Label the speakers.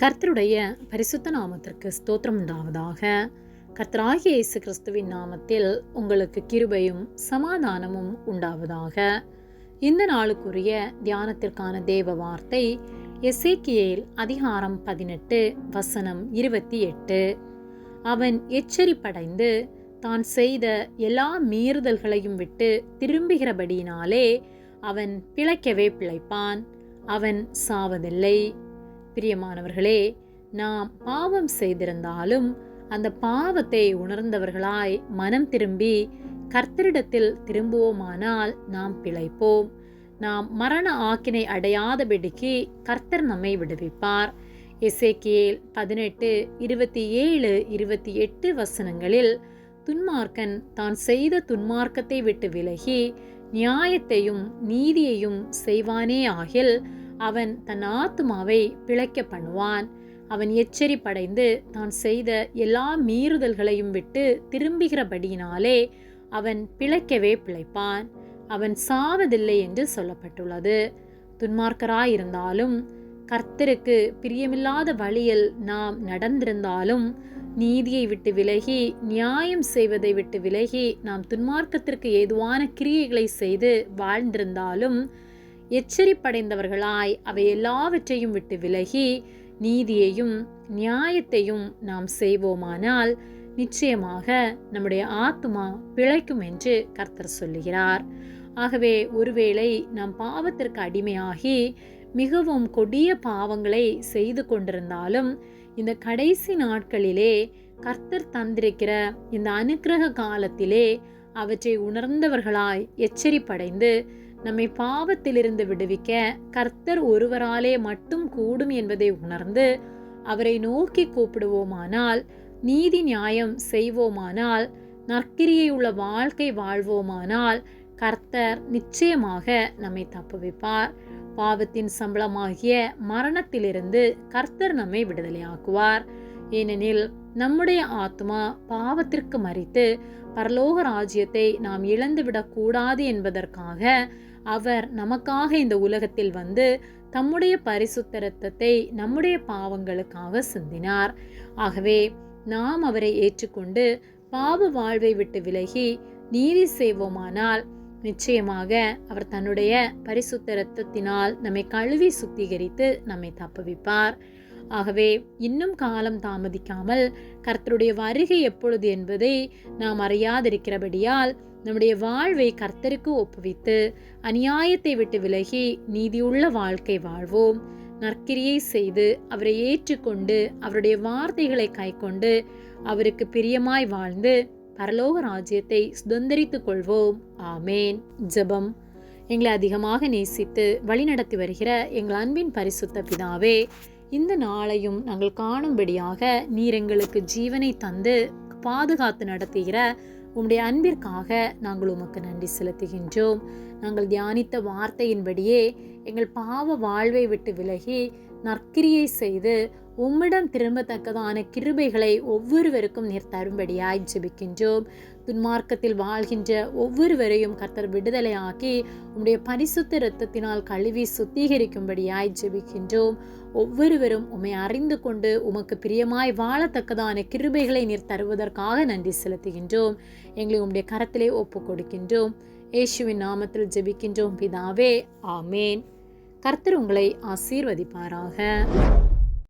Speaker 1: கர்த்தருடைய பரிசுத்த நாமத்திற்கு ஸ்தோத்திரம் உண்டாவதாக. கர்த்தராகிய இயேசு கிறிஸ்துவின் நாமத்தில் உங்களுக்கு கிருபையும் சமாதானமும் உண்டாவதாக. இந்த நாளுக்குரிய தியானத்திற்கான தேவ வார்த்தை எசேக்கியேல் அதிகாரம் பதினெட்டு வசனம் இருபத்தி எட்டு. அவன் எச்சரிப்படைந்து தான் செய்த எல்லா மீறுதல்களையும் விட்டு திரும்புகிறபடியினாலே அவன் பிழைக்கவே பிழைப்பான். அவன் சாவதில்லை. பிரியமானவர்களே நாம் பாவம் செய்திருந்தாலும் அந்த பாவத்தை உணர்ந்தவர்களாய் மனம் திரும்பி கர்த்தரிடத்தில் திரும்புவோமானால் நாம் பிழைப்போம். நாம் மரண ஆக்கினை அடையாதபடிக்கு கர்த்தர் நம்மை விடுவிப்பார். எசேக்கியேல் பதினெட்டு இருபத்தி ஏழு இருபத்தி எட்டு வசனங்களில் துன்மார்க்கன் தான் செய்த துன்மார்க்கத்தை விட்டு விலகி நியாயத்தையும் நீதியையும் செய்வானே ஆகில் அவன் தன் ஆத்துமாவை பிழைக்க பண்ணுவான். அவன் எச்சரிப்படைந்து தான் செய்த எல்லா மீறுதல்களையும் விட்டு திரும்புகிறபடியினாலே அவன் பிழைக்கவே பிழைப்பான். அவன் சாவதில்லை என்று சொல்லப்பட்டுள்ளது. துன்மார்க்கராயிருந்தாலும் கர்த்தருக்கு பிரியமில்லாத வழியில் நாம் நடந்திருந்தாலும் நீதியை விட்டு விலகி நியாயம் செய்வதை விட்டு விலகி நாம் துன்மார்க்கத்திற்கு ஏதுவான கிரியைகளை செய்து வாழ்ந்திருந்தாலும் எச்சரிப்படைந்தவர்களாய் அவை எல்லாவற்றையும் விட்டு விலகி நீதியையும் நியாயத்தையும் நாம் செய்வோமானால் நிச்சயமாக நம்முடைய ஆத்மா பிழைக்கும் என்று கர்த்தர் சொல்லுகிறார். ஆகவே ஒருவேளை நாம் பாவத்திற்கு அடிமையாகி மிகவும் கொடிய பாவங்களை செய்து கொண்டிருந்தாலும் இந்த கடைசி நாட்களிலே கர்த்தர் தந்திருக்கிற இந்த அனுக்கிரக காலத்திலே அவற்றை உணர்ந்தவர்களாய் எச்சரிப்படைந்து நம்மை பாவத்திலிருந்து விடுவிக்க கர்த்தர் ஒருவராலே மட்டும் கூடும் என்பதை உணர்ந்து அவரை நோக்கி கூப்பிடுவோமானால் நீதி நியாயம் செய்வோமானால் நற்கிரியை உள்ள வாழ்க்கை வாழ்வோமானால் கர்த்தர் நிச்சயமாக நம்மை தப்புவிப்பார். பாவத்தின் சம்பளமாகிய மரணத்திலிருந்து கர்த்தர் நம்மை விடுதலையாக்குவார். ஏனெனில் நம்முடைய ஆத்மா பாவத்திற்கு மறித்து பரலோக ராஜ்யத்தை நாம் இழந்துவிடக் கூடாது என்பதற்காக அவர் நமக்காக இந்த உலகத்தில் வந்து தம்முடைய பரிசுத்த இரத்தத்தை நம்முடைய பாவங்களுக்காக சிந்தினார். ஆகவே நாம் அவரை ஏற்றுக்கொண்டு பாவ வாழ்வை விட்டு விலகி நீதி செய்வோமானால் நிச்சயமாக அவர் தன்னுடைய பரிசுத்த இரத்தத்தினால் நம்மை கழுவி சுத்திகரித்து நம்மை தப்புவிப்பார். ஆகவே இன்னும் காலம் தாமதிக்காமல் கர்த்தருடைய வருகை எப்பொழுது என்பதை நாம் அறியாதிருக்கிறபடியால் நம்முடைய வாழ்வை கர்த்தருக்கு ஒப்புவித்து அநியாயத்தை விட்டு விலகி நீதியுள்ள வாழ்க்கை வாழ்வோம். நற்கிரியை செய்து அவரை ஏற்றுக்கொண்டு அவருடைய வார்த்தைகளை கைக்கொண்டு அவருக்கு பிரியமாய் வாழ்ந்து பரலோக ராஜ்யத்தை சுதந்திரித்துக் கொள்வோம். ஆமேன். ஜெபம். எங்களை அதிகமாக நேசித்து வழிநடத்தி வருகிற எங்கள் அன்பின் பரிசுத்த பிதாவே இந்த நாளையும் நாங்கள் காணும்படியாக நீர் எங்களுக்கு ஜீவனை தந்து பாதுகாத்து நடத்துகிற உம்முடைய அன்பிற்காக நாங்கள் உமக்கு நன்றி செலுத்துகின்றோம். நாங்கள் தியானித்த வார்த்தையின்படியே எங்கள் பாவ வாழ்வை விட்டு விலகி நற்கிரியை செய்து உம்மிடம் திரும்பத்தக்கதான கிருபைகளை ஒவ்வொருவருக்கும் நீர் தரும்படியாய் ஜெபிக்கின்றோம். துன்மார்க்கத்தில் வாழ்கின்ற ஒவ்வொருவரையும் கர்த்தர் விடுதலையாக்கி உம்முடைய பரிசுத்த இரத்தத்தினால் கழுவி சுத்திகரிக்கும்படியாய் ஜெபிக்கின்றோம். ஒவ்வொருவரும் உம்மை அறிந்து கொண்டு உமக்கு பிரியமாய் வாழத்தக்கதான கிருபைகளை நீர் தருவதற்காக நன்றி செலுத்துகின்றோம். எங்களை உம்முடைய கரத்திலே ஒப்பு கொடுக்கின்றோம் இயேசுவின் நாமத்தில் ஜெபிக்கின்றோம் பிதாவே ஆமேன். கர்த்தர் உங்களை ஆசீர்வதிப்பாராக.